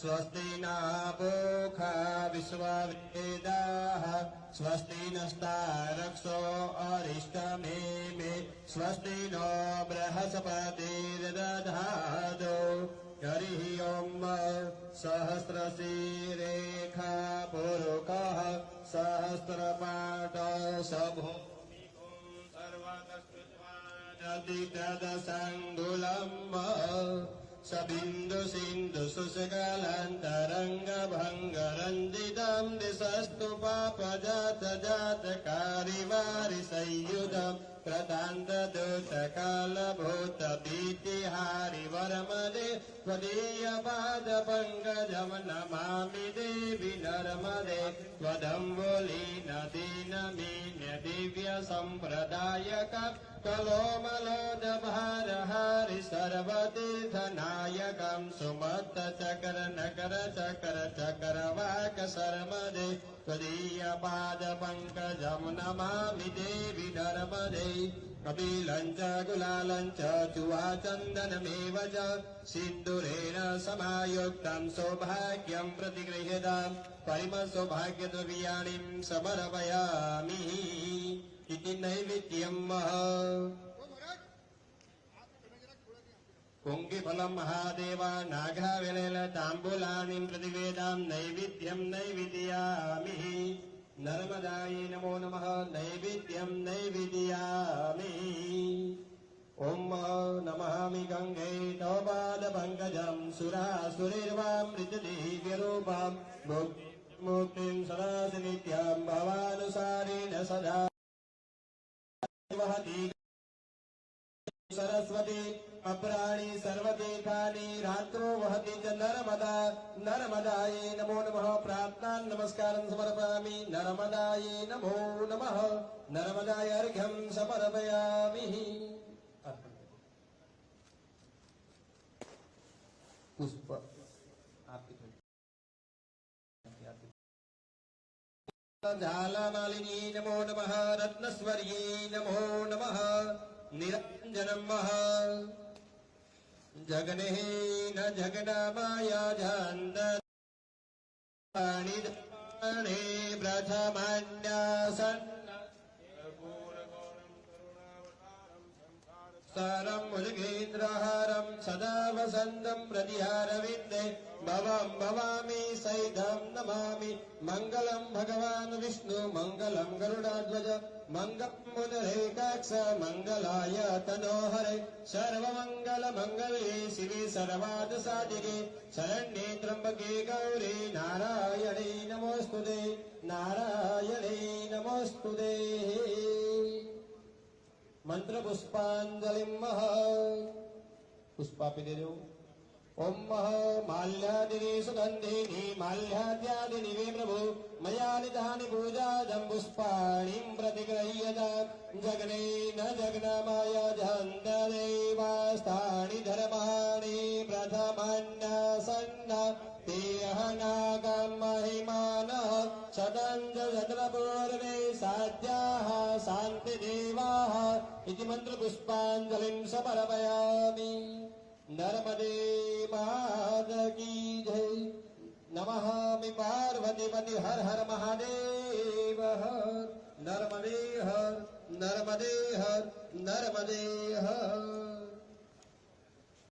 स्वस्ति नापोखा विश्ववेदाः स्वस्ति नस्तारक्षो अरिष्टमे मे स्वस्ति नो बृहस्पतिर्दधादो हरिः ॐ सहस्रशिरेखा पुरुकः सहस्रपाठ सभूमिकुं सर्वतस्कृत्वादतितदसङ्गुलम् सबिन्दु सिन्धु सुशकलान्तरङ्गभङ्गरञ्जितं दिशस्तु पापजात जातकारिवारि संयुधम् प्रतान्तदूतकालभूत भीतिहारि वरमदे त्वदीयपादपङ्कजं नमामि देवि नर्मदे त्वदम्बुलीन दीनमीन्य दिव्य सम्प्रदायक कलोमलोदभारहारि सर्वतीर्थनायकं सुमत्त चकर नकर चकर चक्रवाक शर्मदे त्वदीयपादपङ्कजं नमामि देवि नर्मदे कपिलं च गुलालं च चुवाचन्दनमेव च सिन्दुरेण समायुक्तं सौभाग्यं प्रतिगृह्यताम् परिमसौभाग्यद्रव्याणिं समर्पयामि कियम कुङ्गिफलम् महादेवा नाघाविलेल ताम्बूलानिम् प्रतिवेदाम् नैवेद्यम्। नैविद्यामि नर्मदायै नमो नम नैवेद्यम नैविद्यामि। ॐ नमामि गंगे तव पादपङ्कजम् सुरासुरैर्वामृतदेव्यरूपाम् मुक्तिम् सदासि नित्याम् भवानुसारेण सदा। वहति सरस्वती, अप्राणि सर्वतीर्थानि रात्रो वहति च नर्मदा। नर्मदायै नमो नमः। प्रार्थनान् नमस्कारं समर्पयामि। नर्मदायै नमो नमः। नर्मदाय अर्घ्यं समर्पयामि। पुष्प। झालमालिनी नमो नमः रत्नस्वर्यै नमो नमः। निरञ्जनं मः जगने न जगनमाया झन्द पाणिदाणे प्रथमान्यासन् सारं मुजगेन्द्रहारं सदा वसन्तं प्रतिहारविन्दे। भवं भवामि सैधं नमामि। मङ्गलं भगवान् विष्णु मङ्गलं गरुडाध्वज। मङ्गलं मुनरेकाक्ष मङ्गलाय तनोहरे। सर्वमङ्गलमङ्गले शिवे सर्वादसादिके शरण्ये त्र्यम्बके गौरे नारायणे नमोऽस्तु ते नारायणे नमोऽस्तु ते मंत्र पुष्पांजलि मह। पुष्पा पे दे दो ओम मह। माल्यादिनी सुगंधिनी वे प्रभु। मया निधानि पूजा, जम पुष्पाणी प्रतिगृह्य जगने न जगनामाय जहन्नदेवास्तानि धर्माणी प्रथम सन्न तेऽहनागं महिमानः शतञ्च शतपूर्वे साध्या शांति इति मंत्र मन्त्रपुष्पाञ्जलिं समर्पयामि। नर्मदे मादकी जय। नमामि पार्वतीपति हर हर महादेव। हर नर्मदे हर नर्मदे हर नर्मदे हर।